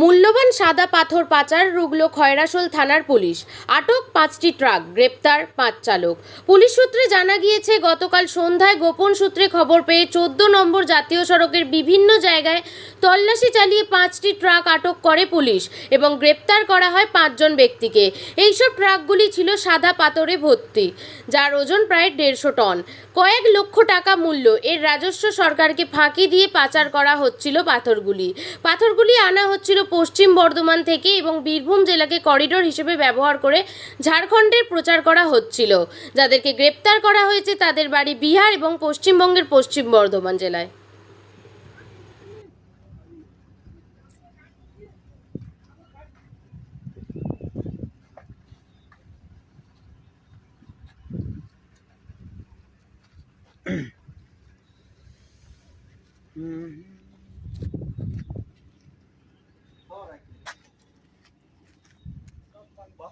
মূল্যবান সাদা পাথর পাচার রুগলো খয়রাসোল থানার পুলিশ। আটক পাঁচটি ট্রাক, গ্রেপ্তার পাঁচ চালক। পুলিশ সূত্রে জানা গিয়েছে, গতকাল সন্ধ্যায় গোপন সূত্রে খবর পেয়ে চোদ্দ নম্বর জাতীয় সড়কের বিভিন্ন জায়গায় তল্লাশি চালিয়ে পাঁচটি ট্রাক আটক করে পুলিশ এবং গ্রেপ্তার করা হয় পাঁচজন ব্যক্তিকে। এইসব ট্রাকগুলি ছিল সাদা পাথরে ভর্তি, যার ওজন প্রায় দেড়শো টন। কয়েক লক্ষ টাকা মূল্য। এর রাজস্ব সরকারকে ফাঁকি দিয়ে পাচার করা হচ্ছিল পাথরগুলি। পাথরগুলি আনা হচ্ছিল পশ্চিম বর্ধমান থেকে এবং বীরভূম জেলাকে করিডোর হিসেবে ব্যবহার করে ঝাড়খণ্ডের প্রচার করা হচ্ছিল। যাদেরকে গ্রেপ্তার করা হয়েছে তাদের বাড়ি বিহার এবং পশ্চিমবঙ্গের পশ্চিম বর্ধমান জেলায়।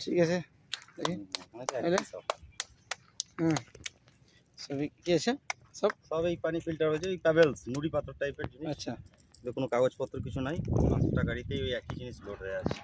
ঠিক আছে দেখি? হুম। সবই কি আছে? সব? সব এই পানি ফিল্টার হয়েছে ওই মুড়ি টাইপের জিনিস। আচ্ছা। কোনো কাগজপত্র কিছু নাই পাঁচটা গাড়িতেই ওই একই জিনিস লোড হয়ে আছে।